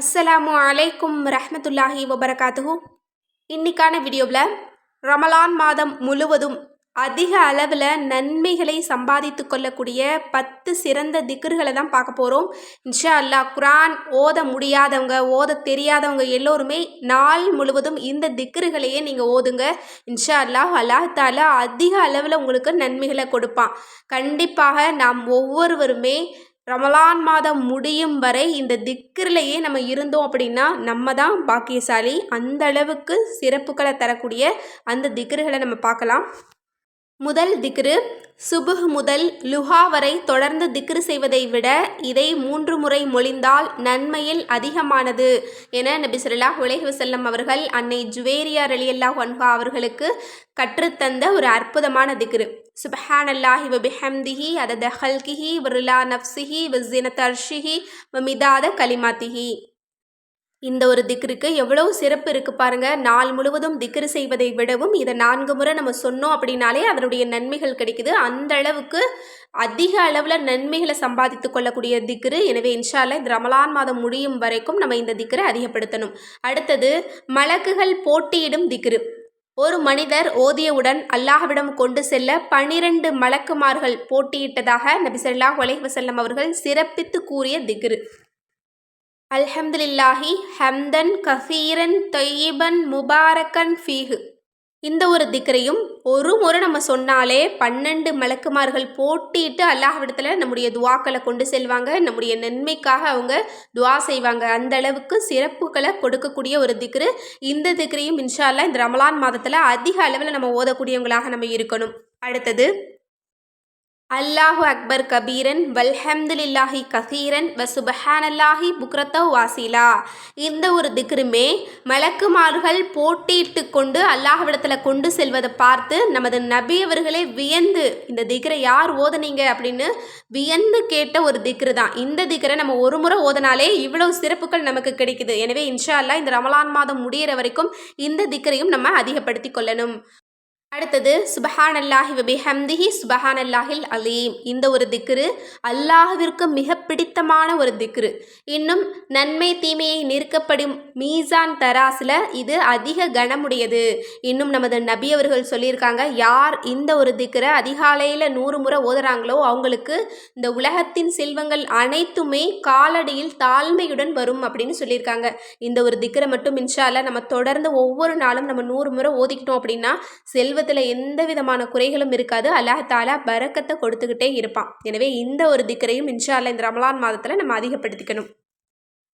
அஸ்ஸலாமு அலைக்கும் ரஹ்மத்துல்லாஹி வபரகாத்துஹு. இன்னைக்கான வீடியோவில் ரமலான் மாதம் முழுவதும் அதிக அளவில் நன்மைகளை சம்பாதித்து கொள்ளக்கூடிய பத்து சிறந்த திக்ருகளை தான் பார்க்க போகிறோம். இன்ஷா அல்லாஹ் குரான் ஓத முடியாதவங்க ஓத தெரியாதவங்க எல்லோருமே நாள் முழுவதும் இந்த திக்ருகளையே நீங்கள் ஓதுங்க. இன்ஷா அல்லாஹ் அல்லாஹ் தாலா அதிக அளவில் உங்களுக்கு நன்மைகளை கொடுப்பான். கண்டிப்பாக நாம் ஒவ்வொருவருமே ரமலான் மாதம் முடியும் வரை இந்த திக்கிரிலேயே நம்ம இருந்தோம் அப்படின்னா நம்ம தான் பாக்கியசாலி. அந்த அளவுக்கு சிறப்புகளை தரக்கூடிய அந்த திக்ருகளை நம்ம பார்க்கலாம். முதல் திக்ரு சுபுஹ் முதல் லுஹா வரை தொடர்ந்து திக்ரு செய்வதை விட இதை மூன்று முறை மொழிந்தால் நன்மையில் அதிகமானது என நபி சொல்லா உலஹி வசல்லம் அவர்கள் அன்னை ஜுவேரியா ரலியல்லா ஒன்ஹா அவர்களுக்கு கற்றுத்தந்த ஒரு அற்புதமான திக்ரு. سبحان الله وبحمده عدد خلقه ورلا نفسه وزنة عرشه ومداد كلماته இந்த ஒரு திக்ருக்கு எவ்வளவு சிறப்பு இருக்குது பாருங்கள் நாள் முழுவதும் திக்ரு செய்வதை விடவும் இதை நான்கு முறை நம்ம சொன்னோம் அப்படின்னாலே அதனுடைய நன்மைகள் கிடைக்குது. அந்த அளவுக்கு அதிக அளவில் நன்மைகளை சம்பாதித்து கொள்ளக்கூடிய திக்ரு. எனவே இன்ஷால்ல இந்த ரமலான் மாதம் முடியும் வரைக்கும் நம்ம இந்த திக்ரை அதிகப்படுத்தணும். அடுத்தது மலக்குகள் போட்டியிடும் திக்ரு. ஒரு மனிதர் ஓதியவுடன் அல்லாஹ்விடம் கொண்டு செல்ல பனிரெண்டு மலக்குமார்கள் போட்டியிட்டதாக நபி சொல்லாஹ் வலைவசல்லம் அவர்கள் சிறப்பித்து கூறிய திக்ரு. அல்ஹம்துலில்லாஹி ஹம்தன் கசீரன் தொய்யீபன் முபாரக்கன் ஃபீஹு. இந்த ஒரு திக்கரையும் ஒரு முறை நம்ம சொன்னாலே பன்னெண்டு மலக்குமார்கள் போட்டிட்டு அல்லாஹ்விடத்தில் நம்முடைய துவாக்களை கொண்டு செல்வாங்க. நம்முடைய நன்மைக்காக அவங்க துவா செய்வாங்க. அந்த அளவுக்கு சிறப்புகளை கொடுக்கக்கூடிய ஒரு திக்ரு இந்த திக்ரையும் இன்ஷால்லா இந்த ரமலான் மாதத்தில் அதிக அளவில் நம்ம ஓதக்கூடியவங்களாக நம்ம இருக்கணும். அடுத்தது அல்லாஹு அக்பர் கபீரன் வல்ஹம்துலில்லாஹி கசீரன் வ சுபஹானல்லாஹி புக்ரத்தவ் வாசிலா. இந்த ஒரு திக்ருமே மலக்குமார்கள் போட்டியிட்டு கொண்டு அல்லாஹ்விடத்தில் கொண்டு செல்வதை பார்த்து நமது நபி அவர்களே வியந்து இந்த திக்ரை யார் ஓதுனீங்க? அப்படின்னு வியந்து கேட்ட ஒரு திக்ரு தான். இந்த திக்ரை நம்ம ஒரு முறை ஓதனாலே இவ்வளவு சிறப்புகள் நமக்கு கிடைக்குது. எனவே இன்ஷா அல்லா இந்த ரமலான் மாதம் முடிகிற வரைக்கும் இந்த திக்ரையும் நம்ம அதிகப்படுத்தி கொள்ளணும். அடுத்தது சுபஹான் அல்லாஹி வபிஹம்திஹி சுபஹான் அல்லாஹில் அலீம். இந்த ஒரு திக்ரு அல்லாஹுவிற்கு மிக பிடித்தமான ஒரு திக்ரு. இன்னும் நன்மை தீமையை நிற்கப்படும் மீசான் தராசில் இது அதிக கனமுடையது. இன்னும் நமது நபி அவர்கள் சொல்லியிருக்காங்க யார் இந்த ஒரு திக்ரை அதிகாலையில் நூறு முறை ஓதுறாங்களோ அவங்களுக்கு இந்த உலகத்தின் செல்வங்கள் அனைத்துமே காலடியில் தாழ்மையுடன் வரும் அப்படின்னு சொல்லியிருக்காங்க. இந்த ஒரு திக்ரை மட்டும் இன்ஷால்ல நம்ம தொடர்ந்து ஒவ்வொரு நாளும் நம்ம நூறு முறை ஓதிக்கிட்டோம் அப்படின்னா செல்வ குடும்பத்தில் எந்த விதமான குறைகளும் இருக்காது. அல்லாஹ் தாலா பறக்கத்தை கொடுத்துக்கிட்டே இருப்பான். எனவே இந்த ஒரு திக்கரையும் இன்ஷால்லா இந்த ரமலான் மாதத்தில் நம்ம அதிகப்படுத்திக்கணும்.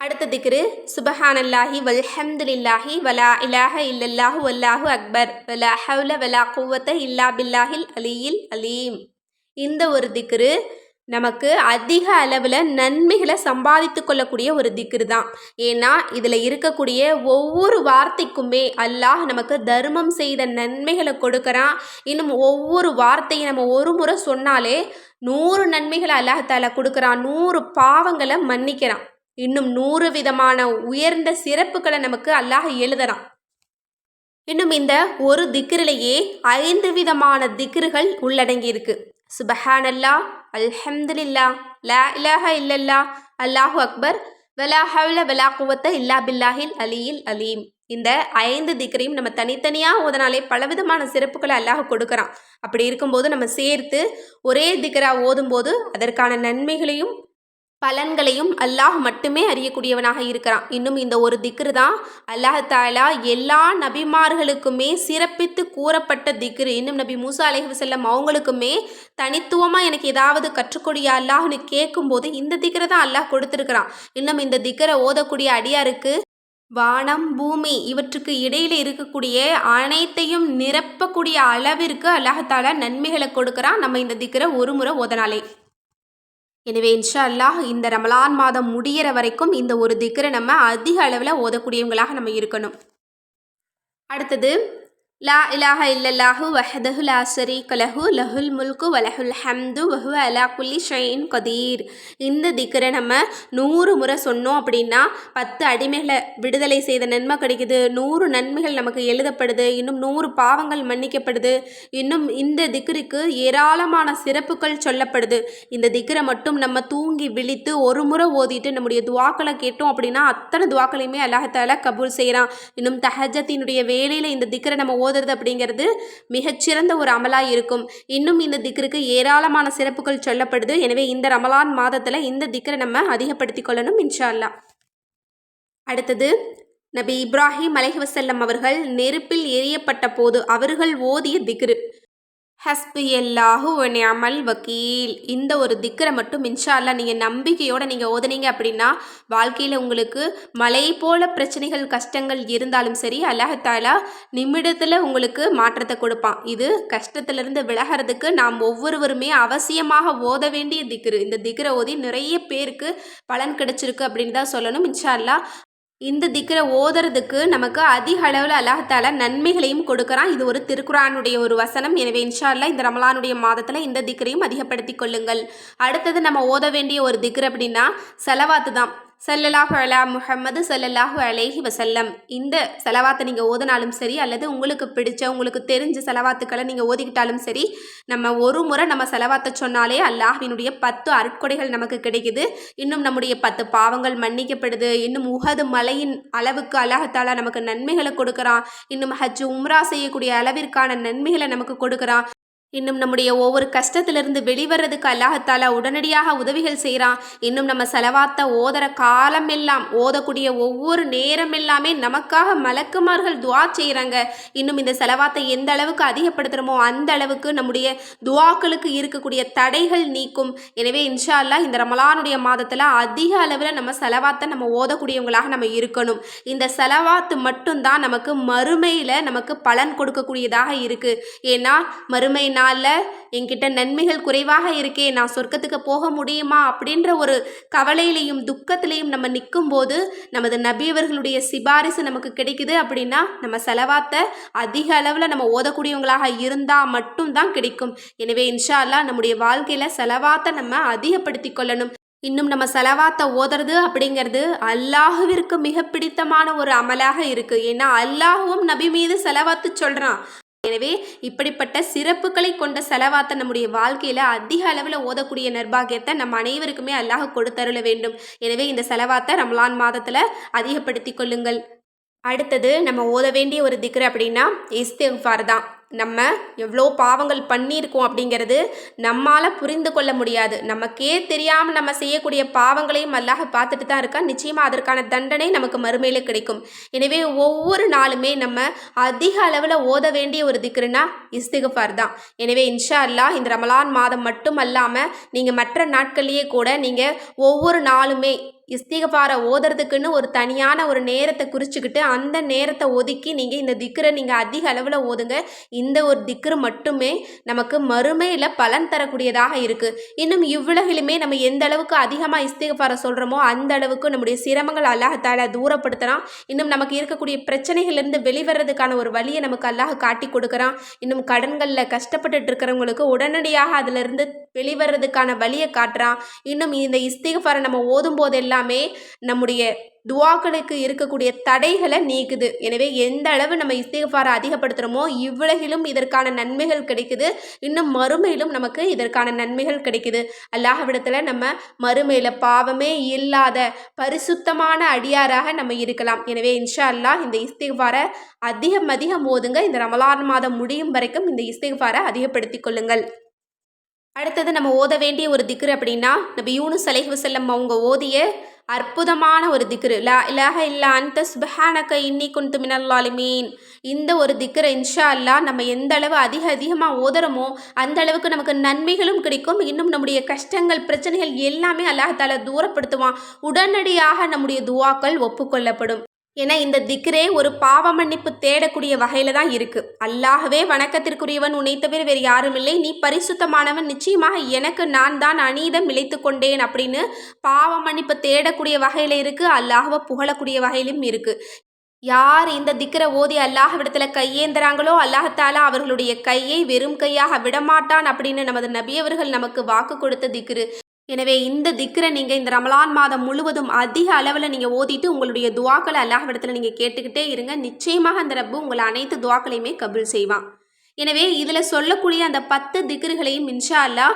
அடுத்த திக்ரு சுபஹானல்லாஹி வல்ஹம்துலில்லாஹி வலா இலாஹ இல்லல்லாஹு வல்லாஹு அக்பர். வலா ஹவுல வலா குவத்த இல்லா பில்லாஹில் அலியில் அலீம். இந்த ஒரு திக்ரு நமக்கு அதிக அளவில் நன்மைகளை சம்பாதித்து கொள்ளக்கூடிய ஒரு திக்ரு தான் ஏன்னா இதில் இருக்கக்கூடிய ஒவ்வொரு வார்த்தைக்குமே அல்லாஹ் நமக்கு தர்மம் செய்த நன்மைகளை கொடுக்குறான். இன்னும் ஒவ்வொரு வார்த்தையும் நம்ம ஒரு முறை சொன்னாலே நூறு நன்மைகளை அல்லாஹால கொடுக்குறான். நூறு பாவங்களை மன்னிக்கிறான். இன்னும் நூறு விதமான உயர்ந்த சிறப்புகளை நமக்கு அல்லாஹ் எழுதுறான். இன்னும் இந்த ஒரு திக்ரிலேயே ஐந்து விதமான திக்ருகள் உள்ளடங்கியிருக்கு. சுபஹானல்லா அல்ஹம்துலில்லா லா இலாஹ இல்லல்லா அல்லாஹு அக்பர் வலா ஹவுல வலா குவத்த இல்லா பில்லாஹில் அலியில் அலீம் இந்த ஐந்து திக்கரையும் நம்ம தனித்தனியாக ஓதனாலே பலவிதமான சிறப்புகளை அல்லாஹ் கொடுக்குறான். அப்படி இருக்கும்போது நம்ம சேர்த்து ஒரே திக்கரா ஓதும்போது அதற்கான நன்மைகளையும் பலன்களையும் அல்லாஹ் மட்டுமே அறியக்கூடியவனாக இருக்கிறான். இன்னும் இந்த ஒரு திக்ரு தான். அல்லாஹ் தாலா எல்லா நபிமார்களுக்குமே சிறப்பித்து கூறப்பட்ட திக்ரு. இன்னும் நபி மூசா அலஹி செல்லம் அவங்களுக்குமே தனித்துவமாக எனக்கு ஏதாவது கற்றுக்கூடிய அல்லாஹ்னு கேட்கும்போது இந்த திக்ரை தான் அல்லாஹ் கொடுத்துருக்குறான். இன்னும் இந்த திக்கரை ஓதக்கூடிய அடியாருக்கு வானம் பூமி இவற்றுக்கு இடையில் இருக்கக்கூடிய அனைத்தையும் நிரப்பக்கூடிய அளவிற்கு அல்லாஹால நன்மைகளை கொடுக்குறான். நம்ம இந்த திக்கரை ஒரு முறை ஓதனாலே. எனவே இன்ஷா அல்லாஹ் இந்த ரமலான் மாதம் முடிகிற வரைக்கும் இந்த ஒரு திக்கரை நம்ம அதிக அளவில் ஓதக்கூடியவங்களாக நம்ம இருக்கணும். அடுத்தது லா இலாஹ இல்லல்லாஹு வஹதஹு லா ஷரீக லஹு லஹுல் முல்கு வலஹுல் ஹம்து வஹு அலா குல்லி ஷைன் கதீர் இந்த திக்கரை நம்ம நூறு முறை சொன்னோம் அப்படின்னா பத்து அடிமைகளை விடுதலை செய்த நன்மை கிடைக்குது. நூறு நன்மைகள் நமக்கு எழுதப்படுது. இன்னும் நூறு பாவங்கள் மன்னிக்கப்படுது. இன்னும் இந்த திக்கருக்கு ஏராளமான சிறப்புகள் சொல்லப்படுது. இந்த திக்கரை மட்டும் நம்ம தூங்கி விழித்து ஒரு முறை ஓதிட்டு நம்முடைய துவாக்களை கேட்டோம் அப்படின்னா அத்தனை துவாக்களையுமே அல்லாஹால கபூல் செய்கிறான் இன்னும் தஹஜத்தினுடைய வேலையில் இந்த திக்கரை நம்ம ஓதுறது அப்படிங்கிறது மிகச்சிறந்த ஒரு அமலாக இருக்கும். இன்னும் இந்த திக்கருக்கு ஏராளமான சிறப்புகள் சொல்லப்படுது. எனவே இந்த ரமலான் மாதத்தில் இந்த திக்கரை நம்ம அதிகப்படுத்தி கொள்ளணும் இன்ஷா அல்லா அடுத்தது நபி இப்ராஹிம் அலஹி வசல்லம் அவர்கள் நெருப்பில் எரியப்பட்ட போது அவர்கள் ஓதிய திக்ரு. ஹஸ்பி எல்லாஹு அமல் வக்கீல் இந்த ஒரு திக்கரை மட்டும் இன்ஷா நீங்கள் நம்பிக்கையோடு நீங்கள் ஓதுனீங்க அப்படின்னா வாழ்க்கையில் உங்களுக்கு மலை போல பிரச்சனைகள் கஷ்டங்கள் இருந்தாலும் சரி அல்லாஹாலா நிமிடத்தில் உங்களுக்கு மாற்றத்தை கொடுப்பான். இது கஷ்டத்திலிருந்து விலகிறதுக்கு நாம் ஒவ்வொருவருமே அவசியமாக ஓத வேண்டிய திக்ரு. இந்த திக்கரை ஓதி நிறைய பேருக்கு பலன் கிடைச்சிருக்கு அப்படின்னு தான் சொல்லணும். இன்ஷா இந்த திக்கரை ஓதுறதுக்கு நமக்கு அதிக அளவில் அல்லாஹால நன்மைகளையும் கொடுக்குறான். இது ஒரு திருக்குறானுடைய ஒரு வசனம். எனவே இன்ஷால்லா இந்த ரமலானுடைய மாதத்தில் இந்த திக்கரையும் அதிகப்படுத்தி கொள்ளுங்கள். அடுத்தது நம்ம ஓத வேண்டிய ஒரு திக்கர் அப்படின்னா செலவாத்து தான் சல்லல்லாஹு அலா முஹம்மது சல்லல்லாஹு அலேஹி வசல்லம் இந்த செலவாத்தை நீங்கள் ஓதினாலும் சரி அல்லது உங்களுக்கு பிடிச்ச உங்களுக்கு தெரிஞ்ச செலவாத்துக்களை நீங்கள் ஓதிக்கிட்டாலும் சரி நம்ம ஒரு முறை நம்ம செலவாத்தை சொன்னாலே அல்லாஹினுடைய பத்து அருட்கொடைகள் நமக்கு கிடைக்குது. இன்னும் நம்முடைய பத்து பாவங்கள் மன்னிக்கப்படுது. இன்னும் உகது மலையின் அளவுக்கு அல்லாஹத்தாலா நமக்கு நன்மைகளை கொடுக்குறான். இன்னும் ஹஜ் உம்ரா செய்யக்கூடிய அளவிற்கான நன்மைகளை நமக்கு கொடுக்குறான். இன்னும் நம்முடைய ஒவ்வொரு கஷ்டத்திலிருந்து வெளிவரதுக்கு அல்லாஹத்தாலா உடனடியாக உதவிகள் செய்கிறான் இன்னும் நம்ம செலவாத்த ஓதுற காலம் எல்லாம் ஓதக்கூடிய ஒவ்வொரு நேரம் எல்லாமே நமக்காக மலக்குமார்கள் துவா செய்கிறாங்க இன்னும் இந்த செலவாத்தை எந்த அளவுக்கு அதிகப்படுத்துகிறோமோ அந்த அளவுக்கு நம்முடைய துவாக்களுக்கு இருக்கக்கூடிய தடைகள் நீக்கும். எனவே இன்ஷா அல்லா இந்த ரமலானுடைய மாதத்தில் அதிக அளவில் நம்ம செலவாத்தை நம்ம ஓதக்கூடியவங்களாக நம்ம இருக்கணும். இந்த செலவாத்து மட்டும்தான் நமக்கு மறுமையில் நமக்கு பலன் கொடுக்கக்கூடியதாக இருக்குது ஏன்னா மறுமை நாளில் என்கிட்ட நன்மைகள் குறைவாக இருக்கே நான் சொர்க்கத்துக்கு போக முடியுமா? அப்படின்ற ஒரு கவலையிலையும் துக்கத்திலையும் நம்ம நிற்கும் போது நமது நபியவர்களுடைய சிபாரிசு நமக்கு கிடைக்குது அப்படின்னா நம்ம செலவாத்த அதிக அளவில் நம்ம ஓதக்கூடியவங்களாக இருந்தால் மட்டும்தான் கிடைக்கும். எனவே இன்ஷா அல்லா நம்முடைய வாழ்க்கையில் செலவாத்தை நம்ம அதிகப்படுத்தி கொள்ளணும். இன்னும் நம்ம செலவாத்த ஓதுறது அப்படிங்கிறது அல்லாஹுவிற்கு மிக பிடித்தமான ஒரு அமலாக இருக்குது ஏன்னா அல்லாஹுவும் நபி மீது செலவாத்து சொல்கிறான் எனவே இப்படிப்பட்ட சிறப்புகளை கொண்ட செலவாத்த நம்முடைய வாழ்க்கையில் அதிக அளவில் ஓதக்கூடிய நிர்பாகியத்தை நம்ம அனைவருக்குமே அல்லாஹ் கொடுத்தருள வேண்டும். எனவே இந்த செலவாத்தை ரம்லான் மாதத்தில் அதிகப்படுத்தி கொள்ளுங்கள். அடுத்தது நம்ம ஓத வேண்டிய ஒரு திக்ரு அப்படின்னா இஸ்திஃபார் தான். நம்ம எவ்வளோ பாவங்கள் பண்ணியிருக்கோம் அப்படிங்கிறது நம்மால் புரிந்து கொள்ள முடியாது. நமக்கே தெரியாமல் நம்ம செய்யக்கூடிய பாவங்களையும் அல்லாஹ் பார்த்துட்டு தான் இருக்கா நிச்சயமாக அதற்கான தண்டனை நமக்கு மறுமையில் கிடைக்கும். எனவே ஒவ்வொரு நாளுமே நம்ம அதிக அளவில் ஓத வேண்டிய ஒரு திக்ருனா இஸ்திகஃபார் தான். எனவே இன்ஷா அல்லாஹ் இந்த ரமலான் மாதம் மட்டும் அல்லாமல் நீங்கள் மற்ற நாட்கள்லேயே கூட நீங்கள் ஒவ்வொரு நாளுமே இஸ்திகபாரை ஓதுறதுக்குன்னு ஒரு தனியான ஒரு நேரத்தை குறிச்சிக்கிட்டு அந்த நேரத்தை ஒதுக்கி நீங்கள் இந்த திக்கரை நீங்கள் அதிக அளவில் ஓதுங்க. இந்த ஒரு திக்ரு மட்டுமே நமக்கு மறுமையில் பலன் தரக்கூடியதாக இருக்குது இன்னும் இவ்வுலகிலுமே நம்ம எந்த அளவுக்கு அதிகமாக இஸ்திகபார சொல்கிறோமோ அந்த அளவுக்கு நம்முடைய சிரமங்கள் அல்லாஹால தூரப்படுத்துகிறான் இன்னும் நமக்கு இருக்கக்கூடிய பிரச்சனைகள்லேருந்து வெளிவரதுக்கான ஒரு வழியை நமக்கு அல்லாஹ் காட்டி கொடுக்குறான். இன்னும் கடன்களில் கஷ்டப்பட்டுட்டு இருக்கிறவங்களுக்கு உடனடியாக அதிலிருந்து வெளிவரதுக்கான வழியை காட்டுறான். இன்னும் இந்த இஸ்திகபாரை நம்ம ஓதும் போது எல்லாமே நம்முடைய துவாக்களுக்கு இருக்கக்கூடிய தடைகளை நீக்குது. எனவே எந்த அளவு நம்ம இஸ்திகஃபாரை அதிகப்படுத்துகிறோமோ இவ்வுலகிலும் இதற்கான நன்மைகள் கிடைக்குது. இன்னும் மறுமையிலும் நமக்கு இதற்கான நன்மைகள் கிடைக்குது. அல்லாஹவிடத்தில் நம்ம மறுமையில் பாவமே இல்லாத பரிசுத்தமான அடியாராக நம்ம இருக்கலாம். எனவே இன்ஷா அல்லாஹ் இந்த இஸ்திகஃபாரை அதிகம் அதிகம் ஓதுங்க. இந்த ரமலான் மாதம் முடியும் வரைக்கும் இந்த இஸ்திகஃபாரை அதிகப்படுத்தி கொள்ளுங்கள். அடுத்தது நம்ம ஓத வேண்டிய ஒரு திக்ரு அப்படின்னா நம்ம யூனு அலைஹி வசல்லம் அவங்க ஓதிய அற்புதமான ஒரு திக்ரு. லா இலாக இல்லா அந்த சுபஹானக்க இன்னி குந்து மினல்லாலிமீன் இந்த ஒரு திக்ரை இன்ஷா அல்லா நம்ம எந்த அளவு அதிக அதிகமாக ஓதுறோமோ அந்த அளவுக்கு நமக்கு நன்மைகளும் கிடைக்கும். இன்னும் நம்முடைய கஷ்டங்கள் பிரச்சனைகள் எல்லாமே அல்லாஹால தூரப்படுத்துவான். உடனடியாக நம்முடைய துவாக்கள் ஒப்புக்கொள்ளப்படும். ஏன்னா இந்த திக்ரே ஒரு பாவ மன்னிப்பு தேடக்கூடிய வகையில் தான் இருக்குது அல்லாகவே வணக்கத்திற்குரியவன் உன்னை தவிர வேறு யாரும் இல்லை. நீ பரிசுத்தமானவன் நிச்சயமாக எனக்கு நான் தான் அநீதம் இழைத்து கொண்டேன் அப்படின்னு பாவ மன்னிப்பு தேடக்கூடிய வகையில் இருக்குது அல்லாஹவை புகழக்கூடிய வகையிலும் இருக்குது யார் இந்த திக்கரை ஓதி அல்லாஹ்விடத்தில் கையேந்துறாங்களோ அல்லாஹத்தாலா அவர்களுடைய கையை வெறும் கையாக விடமாட்டான் அப்படின்னு நமது நபியவர்கள் நமக்கு வாக்கு கொடுத்த திக்ரு. எனவே இந்த திக்கரை நீங்கள் இந்த ரமலான் மாதம் முழுவதும் அதிக அளவில் நீங்கள் ஓதிட்டு உங்களுடைய துவாக்களை அல்லாஹ்விடத்தில் நீங்கள் கேட்டுக்கிட்டே இருங்க. நிச்சயமாக அந்த ரப்பு உங்களை அனைத்து துவாக்களையுமே கபில் செய்வான். எனவே இதில் சொல்லக்கூடிய அந்த பத்து திக்ருகளையும் இன்ஷா அல்லா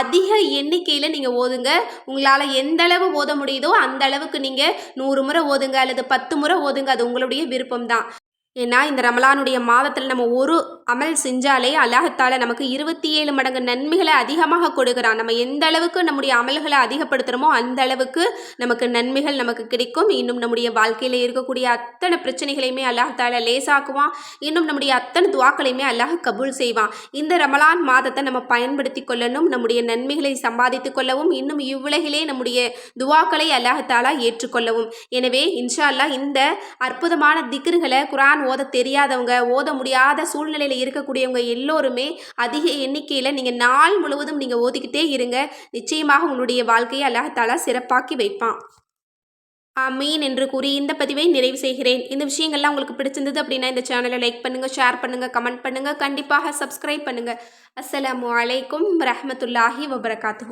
அதிக எண்ணிக்கையில் நீங்கள் ஓதுங்க. உங்களால் எந்த அளவு ஓத முடியுதோ அந்த அளவுக்கு நீங்கள் நூறு முறை ஓதுங்க அல்லது பத்து முறை ஓதுங்க. அது உங்களுடைய விருப்பம்தான். ஏன்னா இந்த ரமலானுடைய மாதத்தில் நம்ம ஒரு அமல் செஞ்சாலே அல்லாஹத்தால நமக்கு இருபத்தி ஏழு மடங்கு நன்மைகளை அதிகமாக கொடுக்குறான். நம்ம எந்த அளவுக்கு நம்முடைய அமல்களை அதிகப்படுத்துகிறோமோ அந்த அளவுக்கு நமக்கு நன்மைகள் நமக்கு கிடைக்கும். இன்னும் நம்முடைய வாழ்க்கையில் இருக்கக்கூடிய அத்தனை பிரச்சனைகளையுமே அல்லாஹத்தால லேசாக்குவான். இன்னும் நம்முடைய அத்தனை துவாக்களையுமே அல்லாஹ் கபூல் செய்வான். இந்த ரமலான் மாதத்தை நம்ம பயன்படுத்தி கொள்ளணும் நம்முடைய நன்மைகளை சம்பாதித்து கொள்ளவும் இன்னும் இவ்வுலகிலே நம்முடைய துவாக்களை அல்லாஹத்தாலா ஏற்றுக்கொள்ளவும். எனவே இன்ஷா அல்லாஹ் இந்த அற்புதமான திக்ருகளை குரான் ஓத தெரியாதவங்க ஓத முடியாத சூழ்நிலையில் இருக்கக்கூடியவங்க எல்லோருமே அதிக எண்ணிக்கையில் நீங்கள் நாள் முழுவதும் நீங்கள் ஓதிக்கிட்டே இருங்க. நிச்சயமாக உங்களுடைய வாழ்க்கையை அல்லாஹாலா சிறப்பாக்கி வைப்பான். மீன் என்று கூறி இந்த பதிவை நிறைவு செய்கிறேன். இந்த விஷயங்கள்லாம் உங்களுக்கு பிடிச்சிருந்தது அப்படின்னா இந்த சேனலை லைக் பண்ணுங்கள் ஷேர் பண்ணுங்கள் கமெண்ட் பண்ணுங்கள் கண்டிப்பாக சப்ஸ்கிரைப் பண்ணுங்கள் அஸ்லாம் அலைக்கும் ரஹமத்துல்லாஹி வபரகாத்து